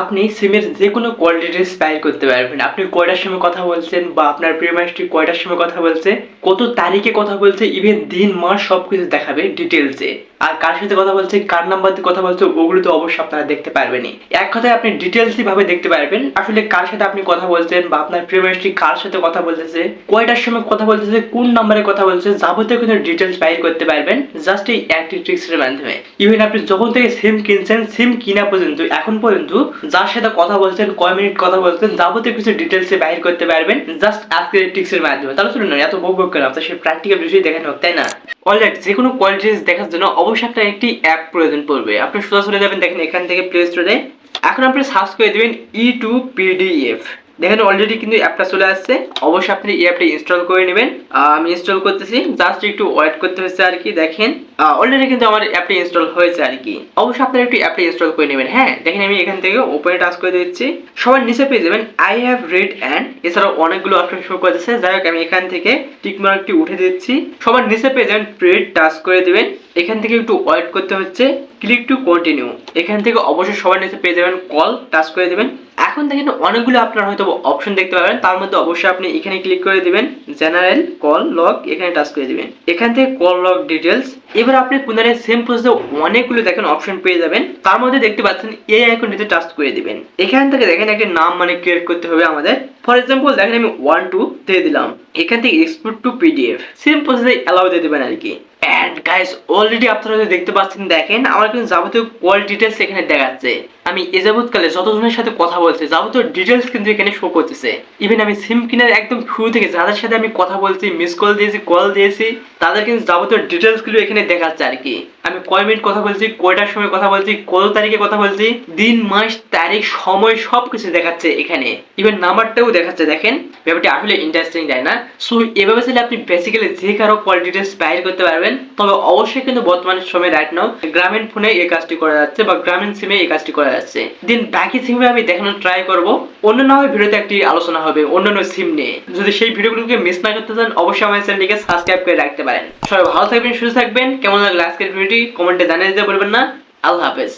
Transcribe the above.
আপনি সিমের যে কোনো কল ডিটেলস করতে পারবেন। আপনি কয়টার সময় কথা বলছেন বা আপনার প্রিমাইস্ট্রি কয়টার সময় কথা বলছে, কত তারিখে কথা বলছে ইভেন দিন, মাস সব কিছু দেখাবে ডিটেলসে আর কার সাথে কথা বলছে, কার নাম্বার দিয়ে কথা বলছে, ওগুলো তো অবশ্যই আপনারা দেখতে পারবেনই। এক কথায় আপনি ডিটেলসই ভাবে দেখতে পারবেন আসলে কার সাথে আপনি কথা বলছেন বা আপনার প্রিমাইস্ট্রি কার সাথে কথা বলতেছে, কয়টার সময় কথা বলতেছে, কোন নাম্বারে কথা বলছে, যাবতীয় কিন্তু ডিটেলস বাইর করতে পারবেন জাস্ট এই একটি ট্রিক্সের মাধ্যমে। ইভেন আপনি যখন থেকে সিম কিনছেন সিম কিনা পর্যন্ত, এখন পর্যন্ত যার সাথে কথা বলছেন, কয় মিনিট কথা বলছেন, যাবতীয় কিছু ডিটেলসে বাইর করতে পারবেন জাস্ট আজকের এই ট্রিক্সের মাধ্যমে। তাহলে শুনুন এত বক বক কেন? আপনার সেই প্র্যাকটিক্যাল বিষয় দেখানো হোক তাই না? অলরেডি যে কোনো কোয়ালিটিস দেখার জন্য অবশ্যই আপনার একটি অ্যাপ প্রয়োজন পড়বে। আপনি সোজা চলে যাবেন, দেখেন এখান থেকে প্লে স্টোরে এখন আপনি সার্চ করে দেবেন ই টু পিডিএফ দেখেন অলরেডি কিন্তু অ্যাপটা চলে আসছে। অবশ্যই আপনি এই অ্যাপটা ইনস্টল করে নেবেন। আমি ইনস্টল করতেছি। জাস্ট একটু ওয়েট করতে হচ্ছে আর কি, দেখেন। অলরেডি কিন্তু আমার অ্যাপটা ইনস্টল হয়েছে আর কি। অবশ্যই আপনারা একটু অ্যাপটা ইনস্টল করে নেবেন। হ্যাঁ দেখেন, আমি এখান থেকে ওপেনে টাচ করে দিচ্ছি। সবার নিচে পেয়ে যাবেন আই হ্যাভ রেড অ্যান্ড এছাড়াও অনেকগুলো অপশন শো করতেছে যাই হোক, আমি এখান থেকে টিক মার্কটি উঠে দিচ্ছি। সবার নিচে পেয়ে যাবেন প্রেড টাচ করে দিবেন। এখান থেকে একটু ওয়েট করতে হচ্ছে। ক্লিক টু কন্টিনিউ এখান থেকে অবশ্যই সবার নিচে পেয়ে যাবেন কল টাচ করে দিবেন। এখন দেখেন অনেকগুলো আপনার হয়তো অপশন দেখতে পাবেন। তার মধ্যে অবশ্যই আপনি এখানে ক্লিক করে দিবেন জেনারেল কল লগ এখানে টাচ করে দিবেন। এখান থেকে কল লগ ডিটেলস এবার আপনি পুনরে সেম প্রসেসে অনেকগুলো দেখেন অপশন পেয়ে যাবেন। তার মধ্যে দেখতে পাচ্ছেন এই আইকনটিতে টাচ করে দিবেন। এখান থেকে দেখেন একটি নাম মানে ক্রিয়েট করতে হবে আমাদের। ফর এক্সাম্পল দেখেন আমি ওয়ান টু দিয়ে দিলাম। এখান থেকে এক্সপোর্ট টু পিডিএফ সেম প্রসেসে অ্যালাউ দিয়ে দেবেন আর কি। অ্যান্ড গাইস অলরেডি আপনারা যে দেখতে পাচ্ছেন, দেখেন, আমার কিন্তু যাবতীয় কল ডিটেলস এখানে দেখাচ্ছে। আমি এ যতজনের সাথে কথা বলছি, যাবতীয় ডিটেলস কিন্তু এখানে শো করতেছে। ইভেন আমি সিম কিনার একদম শুরু থেকে যাদের সাথে আমি কথা বলছি মিস কল দিয়েছি কল দিয়েছি, তাদের কিন্তু যাবতীয় ডিটেলসগুলো এখানে দেখাচ্ছে আর কি। আমি কয় মিনিট কথা বলছি, কয়টার সময় কথা বলছি, কত তারিখে কথা বলছি, দিন, মাস, তারিখ, সময় সব কিছু দেখাচ্ছে এখানে। ইভেন নাম্বারটাও দেখাচ্ছে, দেখেন। ব্যাপারটি আসলে ইন্টারেস্টিং তাই না? সো এভাবে চাইলে আপনি বেসিক্যালি যে কারও কল ডিটেলস বাইর করতে পারবেন। তবে অবশ্যই কিন্তু বর্তমান সময় রাইট নাও গ্রামীণ ফোনে এই কাজটি করা যাচ্ছে বা গ্রামীণ সিমে এই কাজটি করা যাচ্ছে। দিন বাকি সিমে আমি দেখানোর ট্রাই করব। অন্য না হয় ভিডিওতে একটি আলোচনা হবে অন্যান্য সিম নিয়ে। যদি সেই ভিডিওগুলোকে মিস না করতে চান, অবশ্যই আমার চ্যানেলটিকে সাবস্ক্রাইব করে রাখতে পারেন। সবাই ভালো থাকবেন, সুস্থ থাকবেন। কেমন লাগল আজকের ভিডিওটি কমেন্টে জানিয়ে দিতে বলবেন না। আল্লাহ হাফেজ।